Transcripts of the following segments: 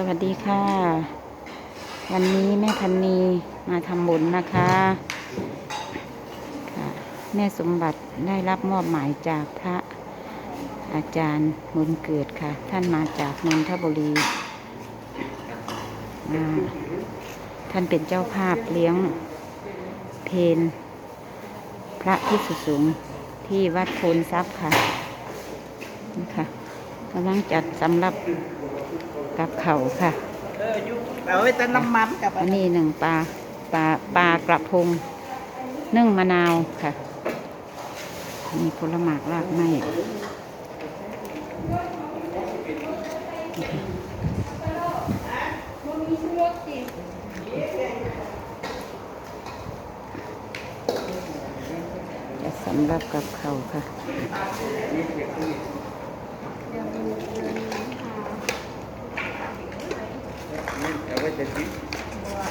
สวัสดีค่ะ วันนี้แม่พันนีมาทำบุญนะคะค่ะแม่สมบัติได้รับมอบหมายจากพระอาจารย์บุญเกิดค่ะ ท่านมาจากนนทบุรี ท่านเป็นเจ้าภาพเลี้ยงเพนพระพิสุสูงที่วัดโพนทรัพย์ค่ะนี่ค่ะ กำลังจัดสำหรับกับเขาวค่ะเอออยู่เอาไว้แต่น้ำมันกับอันนี้หนึ่งปลาปลาปลากระพงนึ่งมะนาวค่ะ มีผลหมากรากไม้จะสำหรับกับเขาวค่ะ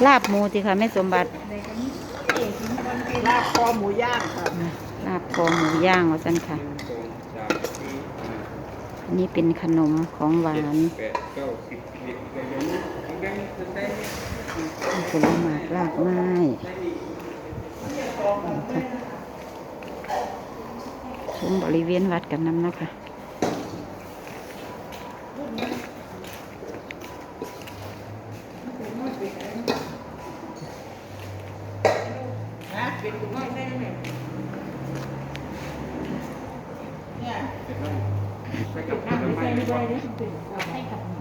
ลาบหมูสิค่ะแม่สมบัติ ลาบคอหมูย่างค่ะลาบคอหมูย่างว่าสันค่ะ อันนี้เป็นขนมของหวานแปดเก้าสิบสิบเอ็ดสิบสองสิบสามสิบสี่ผลไม้รากไม้ชมบริเวณวัดกันน้ำนะคะ เป็นถุงน้อยได้ไหมเนี่ยไปกับผลไม้ไม่ได้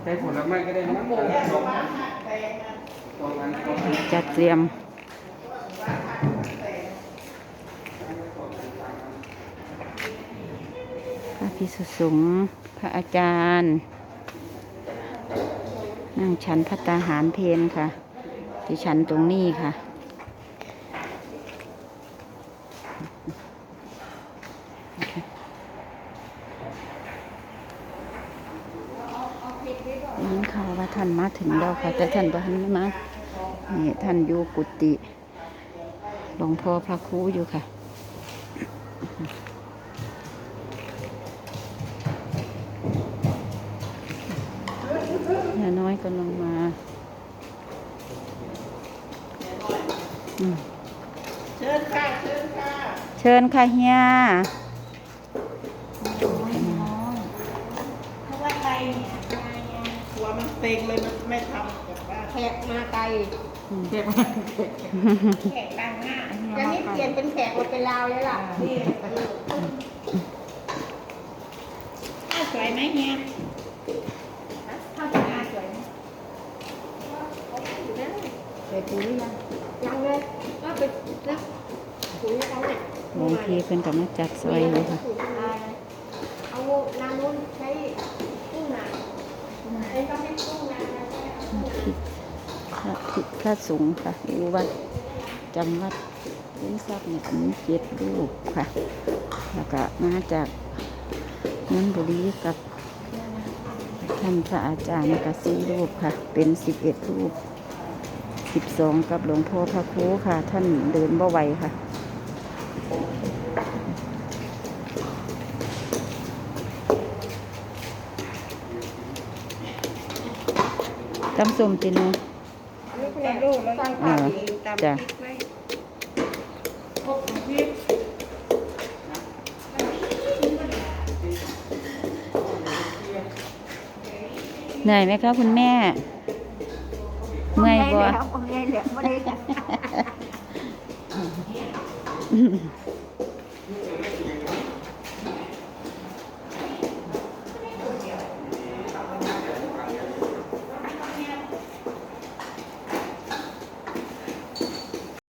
ไปผลไม้ก็ได้นะหมูย่างบ้านหักแตงนะสองอันสองอันจัดเตรียมพระพิสุสงฆ์พระอาจารย์ นั่งฉันพัตตาหารเพนค่ะที่ฉันตรงนี้ค่ะ ยินข่า ว่าท่านมาถึงแล้วค่ะ แต่ท่านบ่ทันได้มานี่ท่านอยู่กุฏิหลวงพ่อพระครูอยู่ค่ะยาน้อยก็ลงมาเชิญค่ะ เชิญค่ะ เชิญค่ะเฮียเพราะว่าไกลเนี่ย วมันเต็งเลยมันไม่ทำกับบ้านแขกมาไกลเก็บมาแขกต่างหน้าจะนี่เปลี่ยนเป็นแขกมาเป็นลาวแล้วล่ะนี่อ้าวสวยไหมเฮียข้าวหน้าสวยไหมไปปุ๋ยยังยังเลยก็ไปแล้วปุ๋ยเขาเนี่ยหลวงพี่เพิ่นก็มาจัดซอยอยู่ค่ะเอาน้ำนู้นใช้กุ้งนา ไอ้ก็ไม่กุ้งนาใช้เอากุ้งนาพระสงฆ์ค่ะอยู่วัดจำวัดเลี้ยงทรัพย์เนี่ยมีเจ็ดรูปค่ะ แล้วก็มาจากนนบุรีกับท่านพระอาจารย์ก็สี่รูปค่ะ เป็นสิบเอ็ดรูปสิบสองกับหลวงพ่อพระครูค่ะ ท่านเดินบ่ไหวค่ะ ตำส้มติโนลูกละลูกแล้วก็เออตามจ้ะพริกไว้พวกพริกเหนื่อยไหมคะคุณแม่ เมื่อยบ่แล้วไม่ได้แล้วไม่ได้แล้ว